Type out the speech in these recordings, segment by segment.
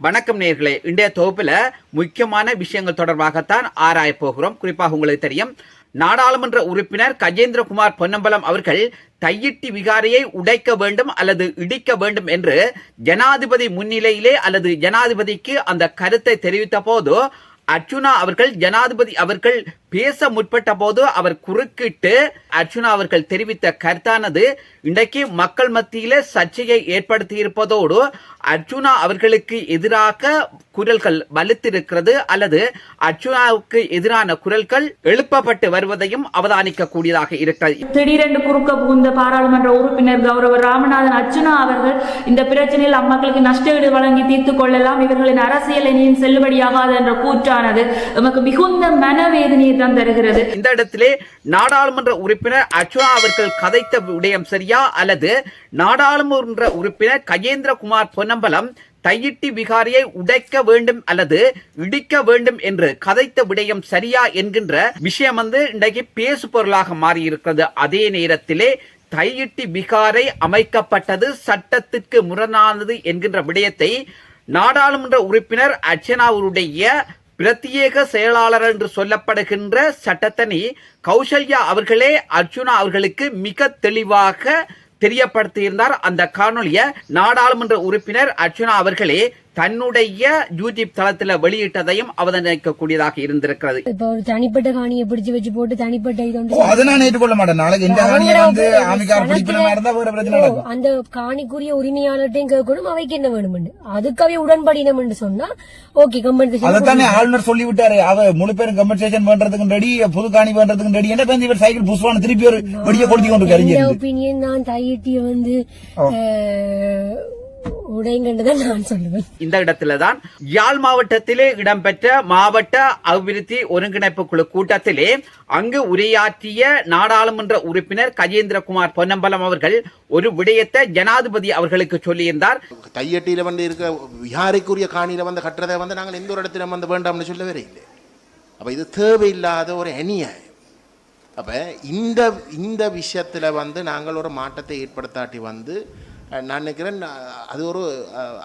வணக்கம் நேர்களே. இன்றைய தொகுப்பில் முக்கியமான விஷயங்கள் தொடர்பாகத்தான் ஆராயப் போகிறோம். குறிப்பாக உங்களுக்கு தெரியும் நாடாளுமன்ற உறுப்பினர் கஜேந்திரகுமார் பொன்னம்பலம் அவர்கள் தையிட்டி விகாரையை உடைக்க வேண்டும் அல்லது இடிக்க வேண்டும் என்று ஜனாதிபதி முன்னிலையிலே அல்லது ஜனாதிபதிக்கு அந்த கருத்தை தெரிவித்த போது அர்ச்சுனா அவர்கள் ஜனாதிபதி அவர்கள் பேச முற்பட்ட போது அவர் குறுக்கிட்டு அர்ச்சுனா அவர்கள் தெரிவித்த கருத்தானது இன்றைக்கு மக்கள் மத்தியிலே சர்ச்சையை ஏற்படுத்தி இருப்பதோடு அர்ச்சுனா அவர்களுக்கு எதிராக குரல்கள் வலுத்திருக்கிறது அல்லது அர்ச்சுனாவுக்கு எதிரான குரல்கள் எழுப்பப்பட்டு வருவதையும் அவதானிக்க கூடியதாக இருக்கிறது. திடீரென்று குறுக்க புகுந்த பாராளுமன்ற உறுப்பினர் கௌரவ ராமநாதன் அர்ச்சுனா அவர்கள் இந்த பிரச்சனையில் அம்மக்களுக்கு நஷ்டஈடு வழங்கி தீர்த்துக் கொள்ளலாம் இவர்களின் அரசியல் இனியும் செல்லுபடியாகாது என்ற கூற்றானது நமக்கு மிகுந்த மனவேதனையை தான் தருகிறது இந்த இடத்திலே நாடாளுமன்ற உறுப்பினர் அர்ச்சுனா அவர்கள் கதைத்த விடயம் சரியா? அல்லது நாடாளுமன்ற உறுப்பினர் கஜேந்திரகுமார் பொன்னம்பலம் தையிட்டி விகாரியை உடைக்க வேண்டும் அல்லது இடிக்க வேண்டும் என்று கதைத்த விடயம் சரியா என்கின்ற விஷயம் வந்து இன்றைக்கு பேசு பொருளாக மாறியிருக்கிறது. அதே நேரத்திலே தையிட்டி விகாரை அமைக்கப்பட்டது சட்டத்திற்கு முரணானது என்கின்ற விடயத்தை நாடாளுமன்ற உறுப்பினர் அர்ச்சனாவுடைய பிரத்யேக செயலாளர் என்று சொல்லப்படுகின்ற சட்டத்தனி கௌசல்யா அவர்களே அர்ஜுனா அவர்களுக்கு மிக தெளிவாக தெரியப்படுத்தியிருந்தார். அந்த காணொலிய நாடாளுமன்ற உறுப்பினர் அர்ச்சுனா அவர்களே தன்னுடைய யூடியூப் தளத்தில் வெளியிட்டதையும் அவதானிக்கக்கூடியதாக இருந்திருக்கிறது. இப்ப ஒரு தனிப்பட்ட காணியை பிடிச்சு வச்சு போட்டு தனிப்பட்ட இது அதை நான் ஏற்றுக்கொள்ள மாட்டேன். நாளைக்கு இந்த காணியை வந்து அந்த காணிக்குரிய உரிமையாளர்கிட்டையும் கேட்கணும் அவைக்கு என்ன வேணும்னு. அதுக்காக உடன்படினம்னு சொன்னா ஓகே கம்பெனி அதைத்தானே ஆளுநர் சொல்லி விட்டாரு அவ முழு பேரும் கம்பன்சேஷன் பண்றதுக்கு ரெடி புது காணி பண்றதுக்கு ரெடி என்ன இவர் சைக்கிள் புஷ்வான திருப்பி ஒரு வெடிய கொடுத்து கொண்டு ஒப்பீனியன் நான் தையிட்டிய வந்து உடைங்கன்றதான் நான் சொல்லுவேன். இந்த இடத்தில்தான் யாழ் மாவட்டத்திலே இடம்பெற்ற மாவட்ட அபிவிருத்தி ஒருங்கிணைப்பு குழு கூட்டத்திலே அங்கு உரையாற்றிய நாடாளுமன்ற உறுப்பினர் கஜேந்திரகுமார் பொன்னம்பலம் அவர்கள் ஒரு விடயத்தை ஜனாதிபதி அவர்களுக்கு சொல்லியிருந்தார். தையட்டியில் வந்து இருக்க விஹாரைக்குரிய காணியில் வந்து கட்டுறதை வந்து நாங்கள் எந்த ஒரு இடத்துல வந்து வேண்டாம்னு சொல்லவே இல்லை. அப்போ இது தேவையில்லாத ஒரு அநியாயம். அப்போ இந்த இந்த விஷயத்தில் வந்து நாங்கள் ஒரு மாற்றத்தை ஏற்படுத்தாட்டி வந்து நான் நினைக்கிறேன் அது ஒரு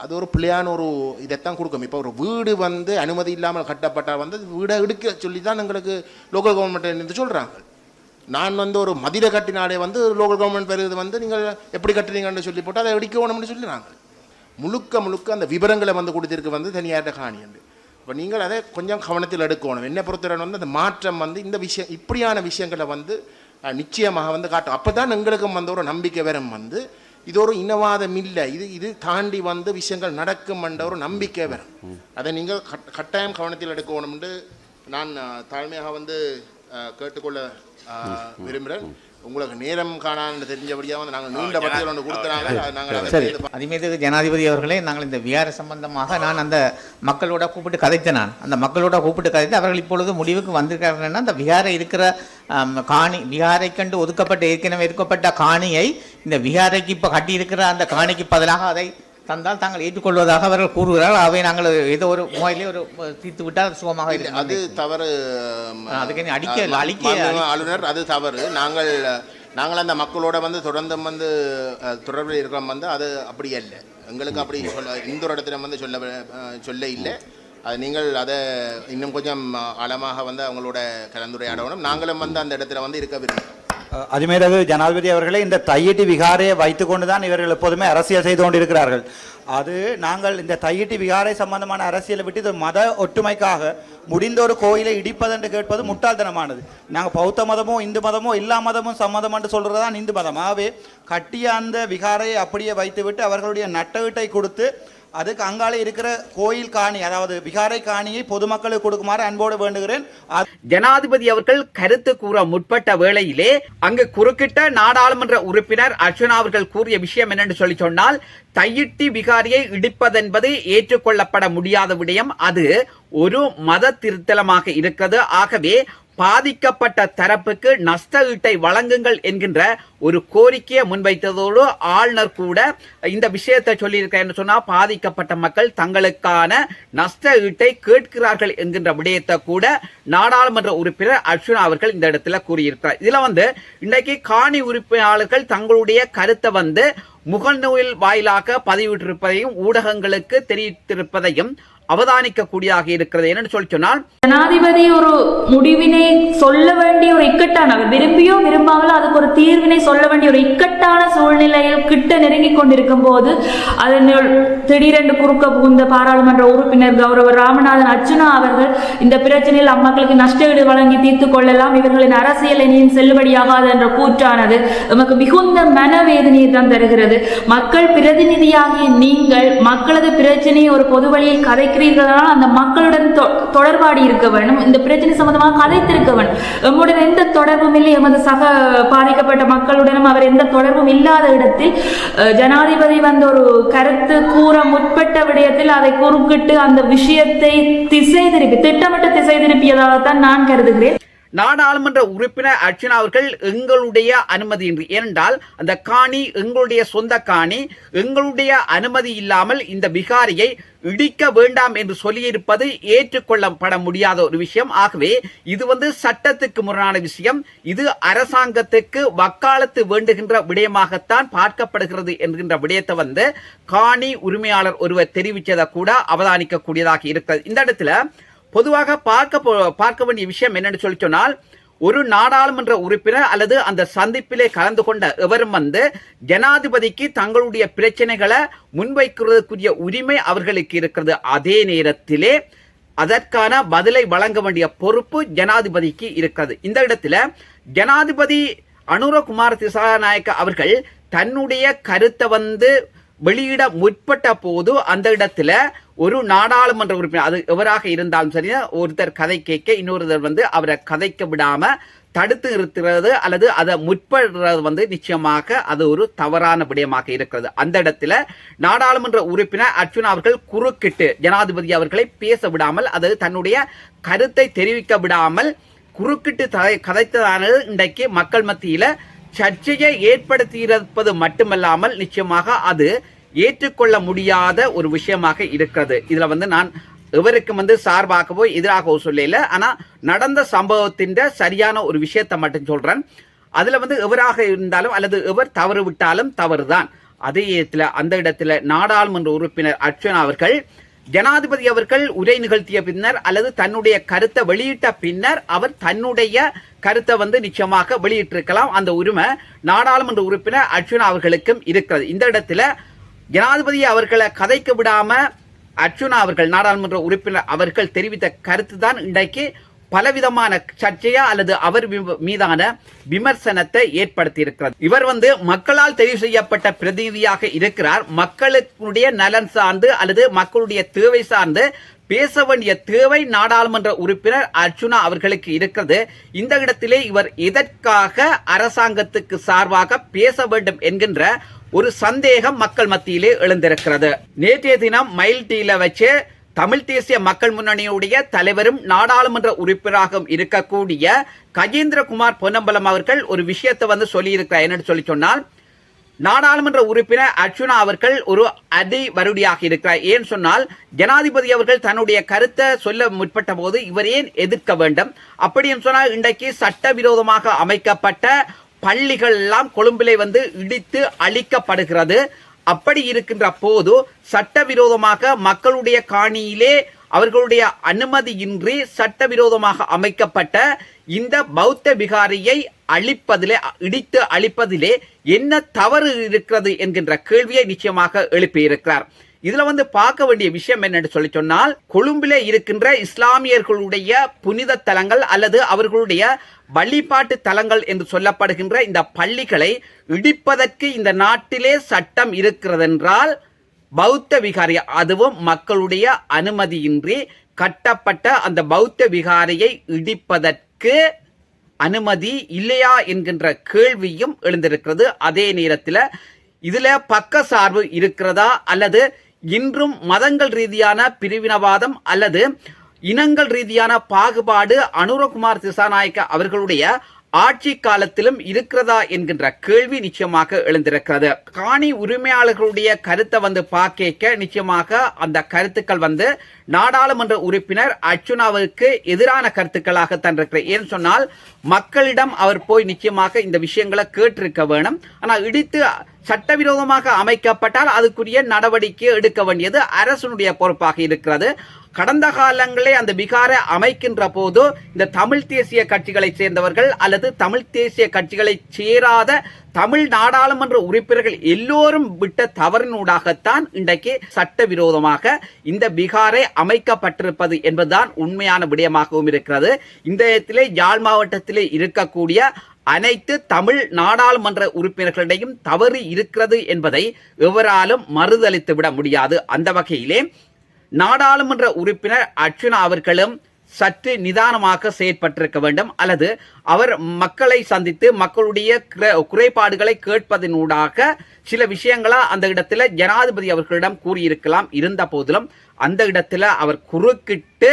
அது ஒரு பிள்ளையான ஒரு இதைத்தான் கொடுக்கும். இப்போ ஒரு வீடு வந்து அனுமதி இல்லாமல் கட்டப்பட்டால் வந்து வீடை எடுக்க சொல்லி தான் எங்களுக்கு லோக்கல் கவர்மெண்ட் என்று சொல்கிறாங்க நான் வந்து ஒரு மதிரை கட்டினாலே வந்து லோக்கல் கவர்மெண்ட் பெறுது வந்து நீங்கள் எப்படி கட்டுறீங்கன்னு சொல்லி போட்டு அதை எடுக்கணும்னு சொல்லிடுறாங்க முழுக்க முழுக்க அந்த விவரங்களை வந்து கொடுத்திருக்கு வந்து தனியார்ட்ட காணியண்டு இப்போ நீங்கள் அதை கொஞ்சம் கவனத்தில் எடுக்கணும். என்னை பொறுத்தவரை வந்து அந்த மாற்றம் வந்து இந்த விஷயம் இப்படியான விஷயங்களை வந்து நிச்சயமாக வந்து காட்டும். அப்போ தான் எங்களுக்கும் வந்து ஒரு நம்பிக்கை வரும் வந்து இது ஒரு இனவாதம் இல்லை இது இது தாண்டி வந்து விஷயங்கள் நடக்கும் என்ற ஒரு நம்பிக்கை வரும். அதை நீங்கள் கட் கட்டாயம் கவனத்தில் எடுக்கணும்னு நான் தாழ்மையாக வந்து அஹ், கேட்டுக்கொள்ள விரும்புகிறேன். உங்களுக்கு நேரம் காணான்னு தெரிஞ்சபடியாக வந்து நாங்கள் நீண்ட பட்டியல் ஒன்று கொடுக்குறாங்க அதை நாங்கள் சரி அதிமீது ஜனாதிபதி அவர்களே நாங்கள் இந்த விகார சம்பந்தமாக நான் அந்த மக்களோட கூப்பிட்டு கதைத்தேன் நான். அந்த மக்களோட கூப்பிட்டு கதைத்து அவர்கள் இப்பொழுது முடிவுக்கு வந்திருக்காங்கன்னா அந்த விகார இருக்கிற காணி விகாரை கண்டு ஒதுக்கப்பட்ட ஏற்கனவே ஒதுக்கப்பட்ட காணியை இந்த விகாரைக்கு இப்போ கட்டியிருக்கிற அந்த காணிக்கு பதிலாக அதை தந்தால் தாங்கள் ஏற்றுக்கொள்வதாக அவர்கள் கூறுகிறார்கள். அவை நாங்கள் ஏதோ ஒரு முறையிலே ஒரு தீர்த்து விட்டால் சுகமாக இல்லை, இருக்கும் அது தவறு அதுக்கு அடிக்க- அழிக்க- ஆளுநர் அது தவறு. நாங்கள் நாங்கள் அந்த மக்களோட வந்து தொடர்ந்து வந்து தொடர்பில் இருக்கிறோம் வந்து அது அப்படி அல்ல. எங்களுக்கு அப்படி சொல்ல இந்த ஒரு இடத்துல வந்து சொல்ல சொல்ல இல்லை. அது நீங்கள் அதை இன்னும் கொஞ்சம் ஆழமாக வந்து அவங்களோட கலந்துரையாடணும். நாங்களும் வந்து அந்த இடத்துல வந்து இருக்க விரும்புகிறோம். அதுமேலது ஜனாதிபதி அவர்களே இந்த தையிட்டி விகாரையை வைத்துக்கொண்டு தான் இவர்கள் எப்போதுமே அரசியல் செய்து கொண்டிருக்கிறார்கள். அது நாங்கள் இந்த தையிட்டி விகாரை சம்பந்தமான அரசியலை விட்டு இது மத ஒற்றுமைக்காக முடிந்த ஒரு கோயிலை இடிப்பதென்று கேட்பது முட்டாள்தனமானது. நாங்கள் பௌத்த மதமோ இந்து மதமோ எல்லா மதமும் சம்மதம் என்று சொல்கிறது தான் இந்து மதம். ஆகவே கட்டிய அந்த விகாரையை அப்படியே வைத்துவிட்டு அவர்களுடைய நட்டவீட்டை கொடுத்து அதுக்கு அங்காலே இருக்கிற கோயில் காணி அதாவது விகாரை காணியை பொதுமக்களுக்கு கொடுக்குமாறு அன்போடு வேண்டுகிறேன். ஜனாதிபதி அவர்கள் கருத்து கூற முற்பட்ட வேளையிலே அங்கு குறுக்கிட்ட நாடாளுமன்ற உறுப்பினர் அர்ச்சுனா அவர்கள் கூறிய விஷயம் என்னென்று சொல்லி சொன்னால் தையிட்டி விகாரியை இடிப்பதென்பது ஏற்றுக்கொள்ளப்பட முடியாத விடயம். அது ஒரு மத திருத்தலமாக இருக்கிறது. ஆகவே பாதிக்கப்பட்ட தரப்புக்கு நஷ்ட ஈட்டை வழங்குங்கள் என்கின்ற ஒரு கோரிக்கையை முன்வைத்ததோடு ஆளுநர் கூட இந்த விஷயத்தை சொல்லியிருக்கிறேன்னு சொன்னால் பாதிக்கப்பட்ட மக்கள் தங்களுக்கான நஷ்ட ஈட்டை கேட்கிறார்கள் என்கின்ற விடயத்தை கூட நாடாளுமன்ற உறுப்பினர் அர்ச்சுனா அவர்கள் இந்த இடத்துல கூறியிருக்கிறார். இதில் வந்து இன்றைக்கு காணி உறுப்பினர்கள் தங்களுடைய கருத்தை வந்து முகநூல் வாயிலாக பதிவிட்டிருப்பதையும் ஊடகங்களுக்கு தெரிவித்திருப்பதையும் அவதானிக்கக்கூடியதாக இருக்கிறது. என்னன்னு சொல்லி சொன்னால் ஜனாதிபதி ஒரு முடிவினை சொல்ல வேண்டிய ஒரு இக்கட்டான விரும்பியோ விரும்பாமலோ அதுக்கு ஒரு தீர்வினை சொல்ல வேண்டிய ஒரு இக்கட்டான சூழ்நிலையில் கிட்ட நெருங்கி கொண்டிருக்கும் போது அதனுள் திடீரென்று குறுக்க புகுந்த பாராளுமன்ற உறுப்பினர் கௌரவ ராமநாதன் அர்ச்சுனா அவர்கள் இந்த பிரச்சனையில் அம்மக்களுக்கு நஷ்டஈடு வழங்கி தீர்த்து கொள்ளலாம் இவர்களின் அரசியல் இனியும் செல்லுபடியாகாது என்ற கூற்றானது நமக்கு மிகுந்த மனவேதனையை தான் தருகிறது. மக்கள் பிரதிநிதியாகிய நீங்கள் மக்களது பிரச்சனையை ஒரு பொது வழியில் கதைக்கிறீர்களானால் அந்த மக்களுடன் தொடர்பாடி இருக்க வேண்டும். இந்த பிரச்சனை சம்பந்தமாக கதைத்திருக்க வேண்டும். எம்முடன் எந்த தொடர்பும் இல்லை. எமது சக பாதிக்கப்பட்ட மக்களுடனும் அவர் எந்த தொடர்பும் இல்லாத இடத்தில் அஹ், ஜனாதிபதி வந்து ஒரு கருத்து கூற முற்பட்ட விடயத்தில் அதை குறுக்கிட்டு அந்த விஷயத்தை திசை திருப்பி திட்டமிட்ட திசை திருப்பியதாகத்தான் நான் கருதுகிறேன். நாடாளுமன்ற உறுப்பினர் அர்ச்சனா அவர்கள் எங்களுடைய அனுமதியின்றி. ஏனென்றால் அந்த காணி எங்களுடைய சொந்த காணி எங்களுடைய அனுமதி இல்லாமல் இந்த விகாரியை இடிக்க வேண்டாம் என்று சொல்லியிருப்பது ஏற்றுக்கொள்ளப்பட முடியாத ஒரு விஷயம். ஆகவே இது வந்து சட்டத்துக்கு முரணான விஷயம். இது அரசாங்கத்துக்கு வக்காலத்து வேண்டுகின்ற விடயமாகத்தான் பார்க்கப்படுகிறது என்கின்ற விடயத்தை வந்து காணி உரிமையாளர் ஒருவர் தெரிவித்ததை கூட அவதானிக்கக்கூடியதாக இருக்கிறது. இந்த இடத்துல பொதுவாக பார்க்க போ- பார்க்க வேண்டிய விஷயம் என்னன்னு சொல்லி சொன்னால் ஒரு நாடாளுமன்ற உறுப்பினர் அல்லது அந்த சந்திப்பிலே கலந்து கொண்ட எவரும் வந்து ஜனாதிபதிக்கு தங்களுடைய பிரச்சனைகளை முன்வைக்கிறதுக்குரிய உரிமை அவர்களுக்கு இருக்கிறது. அதே நேரத்திலே அதற்கான பதிலை வழங்க வேண்டிய பொறுப்பு ஜனாதிபதிக்கு இருக்கிறது. இந்த இடத்துல ஜனாதிபதி அனுரகுமார் திசாநாயக்க அவர்கள் தன்னுடைய கருத்தை வந்து வெளியிட முற்பட்ட போது அந்த இடத்துல ஒரு நாடாளுமன்ற உறுப்பினர் அது எவராக இருந்தாலும் சரி ஒருத்தர் கதை கேட்க இன்னொருத்தர் வந்து அவரை கதைக்க விடாம தடுத்து நிறுத்துறது அல்லது அதை முற்படுறது வந்து நிச்சயமாக அது ஒரு தவறான விடயமாக இருக்கிறது. அந்த இடத்துல நாடாளுமன்ற உறுப்பினர் அர்ஜுன் அவர்கள் குறுக்கிட்டு ஜனாதிபதி அவர்களை பேச விடாமல் அது தன்னுடைய கருத்தை தெரிவிக்க விடாமல் குறுக்கிட்டு கதைத்ததானது இன்றைக்கு மக்கள் மத்தியில் சர்ச்சையை ஏற்படுத்தியிருப்பது மட்டுமல்லாமல் நிச்சயமாக அது ஏற்றுக்கொள்ள முடியாத ஒரு விஷயமாக இருக்கிறது. இதுல வந்து நான் எவருக்கும் வந்து சார்பாகவோ எதிராகவோ சொல்லல. ஆனா நடந்த சம்பவத்தின் சரியான ஒரு விஷயத்தை மட்டும் சொல்றேன். அதுல வந்து எவராக இருந்தாலும் அல்லது எவர் தவறு விட்டாலும் தவறுதான். அதே இடத்துல அந்த இடத்துல நாடாளுமன்ற உறுப்பினர் அர்ச்சனா அவர்கள் ஜனாதிபதி அவர்கள் உரை நிகழ்த்திய பின்னர் அல்லது தன்னுடைய கருத்தை வெளியிட்ட பின்னர் அவர் தன்னுடைய கருத்தை வந்து நிச்சயமாக வெளியிட்டிருக்கலாம். அந்த உரிமை நாடாளுமன்ற உறுப்பினர் அர்ச்சுனா அவர்களுக்கும் இருக்கிறது. இந்த இடத்துல ஜனாதிபதி அவர்களை கதைக்க விடாம அர்ச்சுனா அவர்கள் நாடாளுமன்ற உறுப்பினர் அவர்கள் தெரிவித்த கருத்து தான் இன்றைக்கு பலவிதமான சர்ச்சையா அல்லது அவர் மீதான விமர்சனத்தை ஏற்படுத்தி இருக்கிறது இவர் வந்து மக்களால் தெரிவு செய்யப்பட்ட பிரதிநிதியாக இருக்கிறார். மக்களுடைய நலன் சார்ந்து அல்லது மக்களுடைய தேவை சார்ந்து பேச வேண்டிய தேவை நாடாளுமன்ற உறுப்பினர் அர்ச்சுனா அவர்களுக்கு இருக்கிறது. இந்த இடத்திலே இவர் எதற்காக அரசாங்கத்துக்கு சார்பாக பேச வேண்டும் என்கின்ற ஒரு சந்தேகம் மக்கள் மத்தியிலே எழுந்திருக்கிறது. நேற்றைய தினம் மயில் டீல வச்சு தமிழ் தேசிய மக்கள் முன்னணியுடைய தலைவரும் நாடாளுமன்ற உறுப்பினராகவும் இருக்கக்கூடிய கஜேந்திரகுமார் பொன்னம்பலம் அவர்கள் ஒரு விஷயத்தை வந்து சொல்லியிருக்கிறார். என்னன்னு சொல்லி சொன்னால் நாடாளுமன்ற உறுப்பினர் அர்ச்சுனா அவர்கள் ஒரு அடி வருடியாக இருக்கிறார். ஏன் சொன்னால் ஜனாதிபதி அவர்கள் தன்னுடைய கருத்தை சொல்ல முற்பட்ட போது இவர் ஏன் எதிர்க்க வேண்டும்? அப்படின்னு சொன்னால் இன்றைக்கு சட்டவிரோதமாக அமைக்கப்பட்ட பள்ளிகள் எல்லாம் கொழும்பிலே வந்து இடித்து அழிக்கப்படுகிறது. அப்படி இருக்கின்ற போது சட்டவிரோதமாக மக்களுடைய காணியிலே அவர்களுடைய அனுமதியின்றி சட்டவிரோதமாக அமைக்கப்பட்ட இந்த பௌத்த விகாரியை அழிப்பதிலே இடித்து அழிப்பதிலே என்ன தவறு இருக்கிறது என்கின்ற கேள்வியை நிச்சயமாக எழுப்பியிருக்கிறார். இதுல வந்து பார்க்க வேண்டிய விஷயம் என்னன்னு சொல்லி சொன்னால் கொழும்பிலே இருக்கின்ற இஸ்லாமியர்களுடைய புனித தலங்கள் அல்லது அவர்களுடைய வழிபாட்டு தலங்கள் என்று சொல்லப்படுகின்ற இந்த பள்ளிகளை இடிப்பதற்கு இந்த நாட்டிலே சட்டம் இருக்கிறதென்றால் பௌத்த விகாரி அதுவும் மக்களுடைய அனுமதியின்றி கட்டப்பட்ட அந்த பௌத்த விகாரியை இடிப்பதற்கு அனுமதி இல்லையா என்கின்ற கேள்வியும் எழுந்திருக்கிறது. அதே நேரத்தில் இதுல பக்க சார்பு இருக்கிறதா அல்லது இன்றும் மதங்கள் ரீதியான பிரிவினவாதம் அல்லது இனங்கள் ரீதியான பாகுபாடு அனுரகுமார் திசாநாயக்க அவர்களுடைய ஆட்சி காலத்திலும் இருக்கிறதா என்கின்ற கேள்வி நிச்சயமாக எழுந்திருக்கிறது. காணி உரிமையாளர்களுடைய கருத்தை வந்து பார்க்க நிச்சயமாக அந்த கருத்துக்கள் வந்து நாடாளுமன்ற உறுப்பினர் அர்ச்சுனாவுக்கு எதிரான கருத்துக்களாக தான் ஏன் ஏன்னு சொன்னால் மக்களிடம் அவர் போய் நிச்சயமாக இந்த விஷயங்களை கேட்டிருக்க வேணும். ஆனால் இடித்து சட்டவிரோதமாக அமைக்கப்பட்டால் அதுக்குரிய நடவடிக்கை எடுக்க வேண்டியது அரசனுடைய பொறுப்பாக இருக்கிறது. கடந்த காலங்களே அந்த விகாரை அமைக்கின்ற போது இந்த தமிழ் தேசிய கட்சிகளைச் சேர்ந்தவர்கள் அல்லது தமிழ் தேசிய கட்சிகளைச் சேராத தமிழ் நாடாளுமன்ற உறுப்பினர்கள் எல்லோரும் விட்ட தவறினூடாகத்தான் இன்றைக்கு சட்டவிரோதமாக இந்த பீகாரை அமைக்கப்பட்டிருப்பது என்பதுதான் உண்மையான விடயமாகவும் இருக்கிறது. இந்த இடத்திலே யாழ் மாவட்டத்திலே இருக்கக்கூடிய அனைத்து தமிழ் நாடாளுமன்ற உறுப்பினர்களிடையும் தவறு இருக்கிறது என்பதை எவராலும் மறுதளித்து விட முடியாது. அந்த வகையிலே நாடாளுமன்ற உறுப்பினர் அர்ச்சுனா அவர்களும் சற்று நிதானமாக செயற்பட்டிருக்க வேண்டும் அல்லது அவர் மக்களை சந்தித்து மக்களுடைய குறைபாடுகளை கேட்பதனூடாக சில விஷயங்களா அந்த இடத்துல ஜனாதிபதி அவர்களிடம் கூறியிருக்கலாம். இருந்த போதிலும் அந்த இடத்துல அவர் குறுக்கிட்டு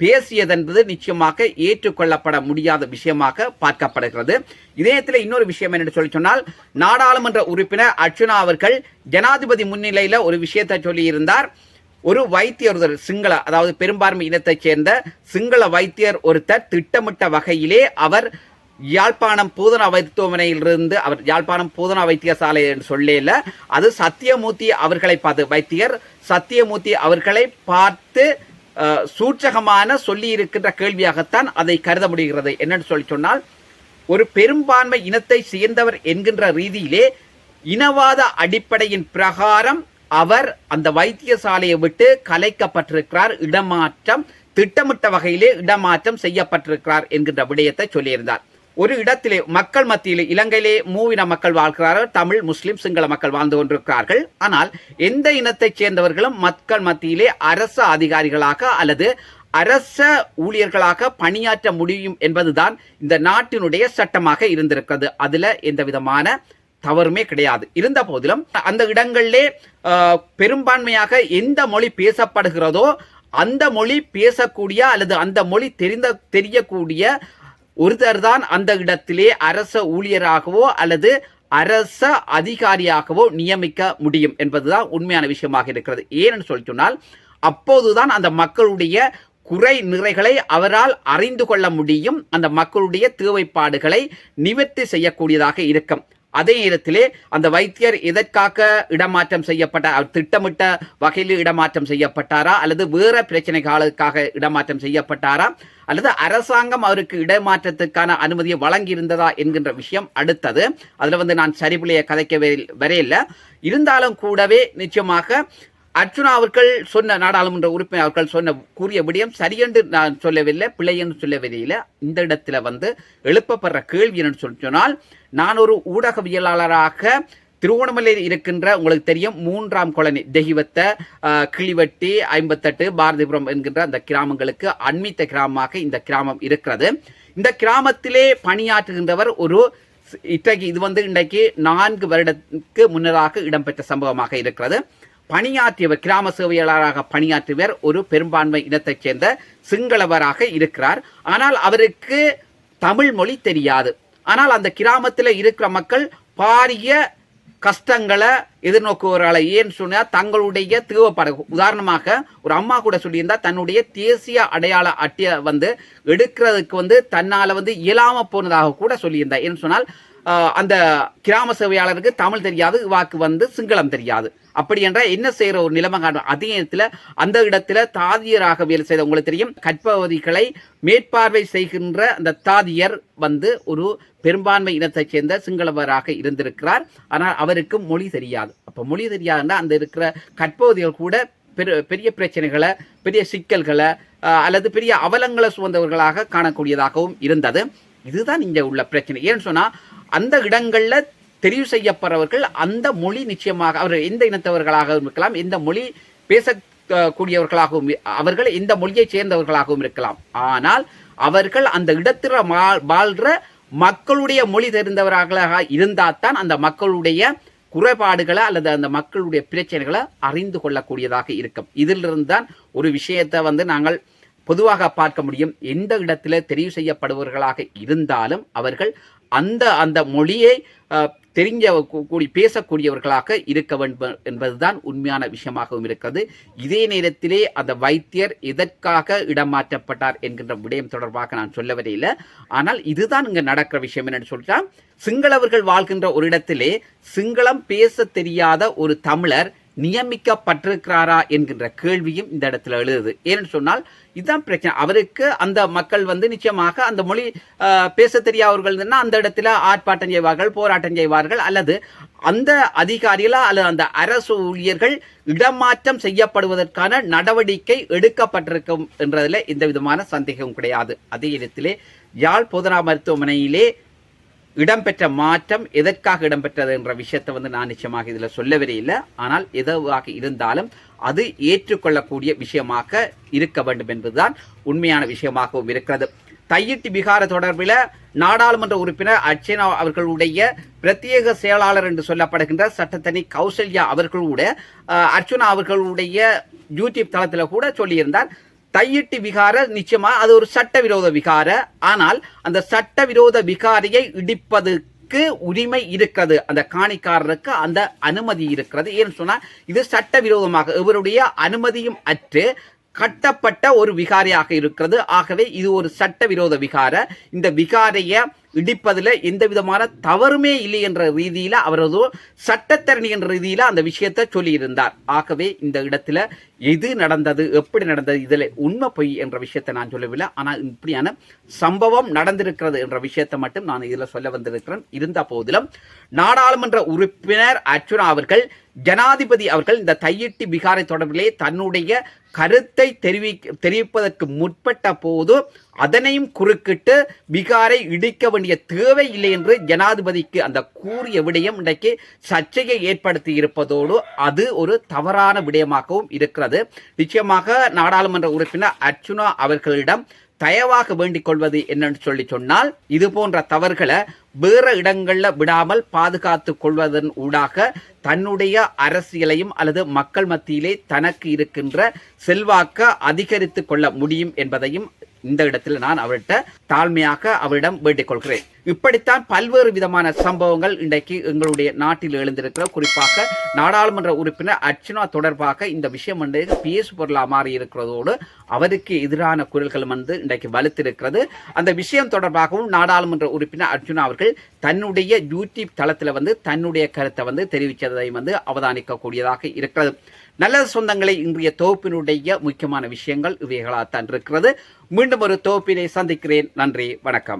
பேசியதென்பது நிச்சயமாக ஏற்றுக்கொள்ளப்பட முடியாத விஷயமாக பார்க்கப்படுகிறது. இதயத்தில் இன்னொரு விஷயம் என்று சொல்லி சொன்னால் நாடாளுமன்ற உறுப்பினர் அர்ச்சுனா அவர்கள் ஜனாதிபதி முன்னிலையில் ஒரு விஷயத்தை சொல்லியிருந்தார். ஒரு வைத்தியர் ஒருத்தர் சிங்கள அதாவது பெரும்பான்மை இனத்தைச் சேர்ந்த சிங்கள வைத்தியர் ஒருத்தர் திட்டமிட்ட வகையிலே அவர் யாழ்ப்பாணம் பூதனா வைத்துவமனையிலிருந்து அவர் யாழ்ப்பாணம் பூதனா வைத்தியசாலை என்று சொல்லல அது சத்தியமூர்த்தி அவர்களை பார்த்து வைத்தியர் சத்தியமூர்த்தி அவர்களை பார்த்து சூட்சகமான சொல்லி இருக்கின்ற கேள்வியாகத்தான் அதை கருத முடிகிறது. என்னன்னு சொல்லி சொன்னால் ஒரு பெரும்பான்மை இனத்தை சேர்ந்தவர் என்கின்ற ரீதியிலே இனவாத அடிப்படையின் பிரகாரம் அவர் அந்த வைத்தியசாலையை விட்டு கலைக்கப்பட்டிருக்கிறார். இடமாற்றம் திட்டமிட்ட வகையிலே இடமாற்றம் செய்யப்பட்டிருக்கிறார் என்கின்ற விடயத்தை சொல்லியிருந்தார். ஒரு இடத்திலே மக்கள் மத்தியிலே இலங்கையிலே மூவின மக்கள் வாழ்கிறார்கள் தமிழ் முஸ்லிம் சிங்கள மக்கள் வாழ்ந்து கொண்டிருக்கிறார்கள். ஆனால் எந்த இனத்தைச் சேர்ந்தவர்களும் மக்கள் மத்தியிலே அரச அதிகாரிகளாக அல்லது அரச ஊழியர்களாக பணியாற்ற முடியும் என்பதுதான் இந்த நாட்டினுடைய சட்டமாக இருந்திருக்கிறது. அதுல எந்த விதமான தவறுமே கிடையாது. இருந்த போதிலும் அந்த இடங்களிலே பெரும்பான்மையாக எந்த மொழி பேசப்படுகிறதோ அந்த மொழி பேசக்கூடிய அல்லது அந்த மொழி தெரிந்த தெரியக்கூடிய ஒருத்தர் தான் அந்த இடத்திலே அரச ஊழியராகவோ அல்லது அரச அதிகாரியாகவோ நியமிக்க முடியும் என்பதுதான் உண்மையான விஷயமாக இருக்கிறது. ஏன்னு சொல்லி சொன்னால் அப்போதுதான் அந்த மக்களுடைய குறை நிறைகளை அவரால் அறிந்து கொள்ள முடியும். அந்த மக்களுடைய தேவைப்பாடுகளை நிவர்த்தி செய்யக்கூடியதாக இருக்கும். அதே நேரத்திலே அந்த வைத்தியர் எதற்காக இடமாற்றம் செய்யப்பட்ட அவர் திட்டமிட்ட வகையில் இடமாற்றம் செய்யப்பட்டாரா அல்லது வேற பிரச்சனைகளுக்காக இடமாற்றம் செய்யப்பட்டாரா அல்லது அரசாங்கம் அவருக்கு இடமாற்றத்துக்கான அனுமதியை வழங்கியிருந்ததா என்கின்ற விஷயம் அடுத்தது. அதுல வந்து நான் சரிபுலைய கதைக்க வரையில்ல. இருந்தாலும் கூடவே நிச்சயமாக அர்ச்சுனா அவர்கள் சொன்ன நாடாளுமன்ற உறுப்பினர் அவர்கள் சொன்ன கூறிய விடயம் சரியென்று நான் சொல்லவில்லை பிழை என்று சொல்லவில்லை. இந்த இடத்துல வந்து எழுப்பப்படுற கேள்வி என்று சொல்லி சொன்னால் நான் ஒரு ஊடகவியலாளராக திருவோணமலையில் இருக்கின்ற உங்களுக்கு தெரியும் மூன்றாம் கொலனி தெய்வத்தை கிளிவட்டி ஐம்பத்தெட்டு பாரதிபுரம் என்கின்ற அந்த கிராமங்களுக்கு அண்மித்த கிராமமாக இந்த கிராமம் இருக்கிறது. இந்த கிராமத்திலே பணியாற்றுகின்றவர் ஒரு இன்றைக்கு இது வந்து இன்றைக்கு நான்கு வருடத்துக்கு முன்னதாக இடம்பெற்ற சம்பவமாக இருக்கிறது. பணியாற்றியவர் கிராம சேவையாளராக பணியாற்றியவர் ஒரு பெரும்பான்மை இனத்தைச் சேர்ந்த சிங்களவராக இருக்கிறார். ஆனால் அவருக்கு தமிழ் மொழி தெரியாது. ஆனால் அந்த கிராமத்தில் இருக்கிற மக்கள் பாரிய கஷ்டங்களை எதிர்நோக்குவர்களை ஏன்னு சொன்னால் தங்களுடைய தேவைப்பாடு உதாரணமாக ஒரு அம்மா கூட சொல்லியிருந்தால் தன்னுடைய தேசிய அடையாள அட்டையை வந்து எடுக்கிறதுக்கு வந்து தன்னால் வந்து இயலாமல் போனதாக கூட சொல்லியிருந்தா. ஏன்னு சொன்னால் அந்த கிராம சேவையாளருக்கு தமிழ் தெரியாது வாக்கு வந்து சிங்களம் தெரியாது. அப்படி என்றால் என்ன செய்கிற ஒரு நிலைமை காணும் அதே நேரத்தில் அந்த இடத்துல தாதியராக வேலை செய்த உங்களுக்கு தெரியும் கற்பவதிகளை மேற்பார்வை செய்கின்ற அந்த தாதியர் வந்து ஒரு பெரும்பான்மை இனத்தைச் சேர்ந்த சிங்களவராக இருந்திருக்கிறார். ஆனால் அவருக்கு மொழி தெரியாது. அப்போ மொழி தெரியாதுன்னா அந்த இருக்கிற கற்பவதிகள் கூட பெரு பெரிய பிரச்சனைகளை பெரிய சிக்கல்களை அல்லது பெரிய அவலங்களை சுமந்தவர்களாக காணக்கூடியதாகவும் இருந்தது. இதுதான் இங்கே உள்ள பிரச்சனை. ஏன்னு சொன்னால் அந்த இடங்களில் தெரிவு செய்யப்படுறவர்கள் அந்த மொழி நிச்சயமாக அவர் எந்த இனத்தவர்களாகவும் இருக்கலாம் எந்த மொழி பேச கூடியவர்களாகவும் அவர்கள் இந்த மொழியைச் சேர்ந்தவர்களாகவும் இருக்கலாம். ஆனால் அவர்கள் அந்த இடத்துல மா- வாழ்ற மக்களுடைய மொழி தெரிந்தவர்களாக இருந்தால்தான் அந்த மக்களுடைய குறைபாடுகளை அல்லது அந்த மக்களுடைய பிரச்சனைகளை அறிந்து கொள்ளக்கூடியதாக இருக்கும். இதிலிருந்து தான் ஒரு விஷயத்தை வந்து நாங்கள் பொதுவாக பார்க்க முடியும். எந்த இடத்துல தெரிவு செய்யப்படுபவர்களாக இருந்தாலும் அவர்கள் அந்த அந்த மொழியை தெரிஞ்ச கூடி பேசக்கூடியவர்களாக இருக்க வேண்டும் என்பதுதான் உண்மையான விஷயமாகவும் இருக்கிறது. இதே நேரத்திலே அந்த வைத்தியர் எதற்காக இடமாற்றப்பட்டார் என்கின்ற விடயம் தொடர்பாக நான் சொல்ல இல்லை. ஆனால் இதுதான் இங்கே நடக்கிற விஷயம் என்னன்னு சொல்லிட்டா சிங்களவர்கள் வாழ்கின்ற ஒரு இடத்திலே சிங்களம் பேச தெரியாத ஒரு தமிழர் நியமிக்கப்பட்டிருக்கிறாரா என்கின்ற கேள்வியும் இந்த இடத்துல எழுதுது. ஏன்னு சொன்னால் இதுதான் பிரச்சனை. அவருக்கு அந்த மக்கள் வந்து நிச்சயமாக அந்த மொழி பேச தெரியாதவர்கள் அந்த இடத்துல ஆர்ப்பாட்டம் செய்வார்கள் போராட்டம் செய்வார்கள் அல்லது அந்த அதிகாரிகளா அல்லது அந்த அரசு ஊழியர்கள் இடமாற்றம் செய்யப்படுவதற்கான நடவடிக்கை எடுக்கப்பட்டிருக்கும் என்றதில் எந்த விதமான சந்தேகமும் கிடையாது. அதே இடத்திலே யாழ் போதனா மருத்துவமனையிலே இடம்பெற்ற மாற்றம் எதற்காக இடம்பெற்றது என்ற விஷயத்தை வந்து நான் நிச்சயமாக இதில் சொல்லவே இல்லை. ஆனால் எதுவாக இருந்தாலும் அது ஏற்றுக்கொள்ளக்கூடிய விஷயமாக இருக்க வேண்டும் என்பதுதான் உண்மையான விஷயமாகவும் இருக்கிறது. தையிட்டு விகார தொடர்பில் நாடாளுமன்ற உறுப்பினர் அர்ச்சனா அவர்களுடைய பிரத்யேக செயலாளர் என்று சொல்லப்படுகின்ற சட்டத்தனி கௌசல்யா அவர்களோட அர்ச்சுனா அர்ச்சனா அவர்களுடைய யூடியூப் தளத்தில் கூட சொல்லியிருந்தார். தையிட்டு விகார நிச்சயமா அது ஒரு சட்டவிரோத விகார. ஆனால் அந்த சட்டவிரோத விகாரியை இடிப்பதற்கு உரிமை இருக்கிறது. அந்த காணிக்காரருக்கு அந்த அனுமதி இருக்கிறது. ஏன்னு சொன்னால் இது சட்டவிரோதமாக இவருடைய அனுமதியும் அற்று கட்டப்பட்ட ஒரு விகாரியாக இருக்கிறது. ஆகவே இது ஒரு சட்டவிரோத விகார. இந்த விகாரைய இடிப்பதில் எந்த விதமான தவறுமே இல்லை என்ற ரீதியில் அவரது சட்டத்தரணி என்ற ரீதியில் அந்த விஷயத்தை சொல்லியிருந்தார். ஆகவே இந்த இடத்துல எது நடந்தது எப்படி நடந்தது இதில் உண்மை பொய் என்ற விஷயத்தை நான் சொல்லவில்லை. ஆனால் இப்படியான சம்பவம் நடந்திருக்கிறது என்ற விஷயத்தை மட்டும் நான் இதில் சொல்ல வந்திருக்கிறேன். இருந்த போதிலும் நாடாளுமன்ற உறுப்பினர் அர்ச்சுனா அவர்கள் ஜனாதிபதி அவர்கள் இந்த தையிட்டி விகாரை தொடர்பிலே தன்னுடைய கருத்தை தெரிவி தெரிவிப்பதற்கு முற்பட்ட போது அதனையும் குறுக்கிட்டு விகாரை இடிக்க வேண்டிய தேவை இல்லை என்று ஜனாதிபதிக்கு அந்த கூறிய விடயம் இன்றைக்கு சர்ச்சையை ஏற்படுத்தி இருப்பதோடு அது ஒரு தவறான விடயமாகவும் இருக்கிறது. நிச்சயமாக நாடாளுமன்ற உறுப்பினர் அர்ச்சுனா அவர்களிடம் தயவாக வேண்டிக் கொள்வது என்னன்னு சொல்லி சொன்னால் இது போன்ற தவறுகளை வேற இடங்களில் விடாமல் பாதுகாத்து கொள்வதன் ஊடாக தன்னுடைய அரசியலையும் அல்லது மக்கள் மத்தியிலே தனக்கு இருக்கின்ற செல்வாக்க அதிகரித்து கொள்ள முடியும் என்பதையும் இந்த இடத்தில் நான் அவர்கிட்ட தாழ்மையாக அவரிடம் வேண்டிக் கொள்கிறேன் இப்படித்தான் பல்வேறு விதமான சம்பவங்கள் இன்றைக்கு எங்களுடைய நாட்டில் எழுந்திருக்கிற குறிப்பாக நாடாளுமன்ற உறுப்பினர் அர்ச்சனா தொடர்பாக இந்த விஷயம் வந்து பேசு பொருளாக மாறி இருக்கிறதோடு அவருக்கு எதிரான குரல்கள் வந்து இன்றைக்கு வலுத்திருக்கிறது. அந்த விஷயம் தொடர்பாகவும் நாடாளுமன்ற உறுப்பினர் அர்ஜுனா அவர்கள் தன்னுடைய யூடியூப் தளத்தில் வந்து தன்னுடைய கருத்தை வந்து தெரிவித்ததை வந்து அவதானிக்கக்கூடியதாக இருக்கிறது. நல்ல சொந்தங்களை இன்றைய தொகுப்பினுடைய முக்கியமான விஷயங்கள் இவைகளாகத்தான் இருக்கிறது. மீண்டும் ஒரு தொகுப்பினை சந்திக்கிறேன். நன்றி. வணக்கம்.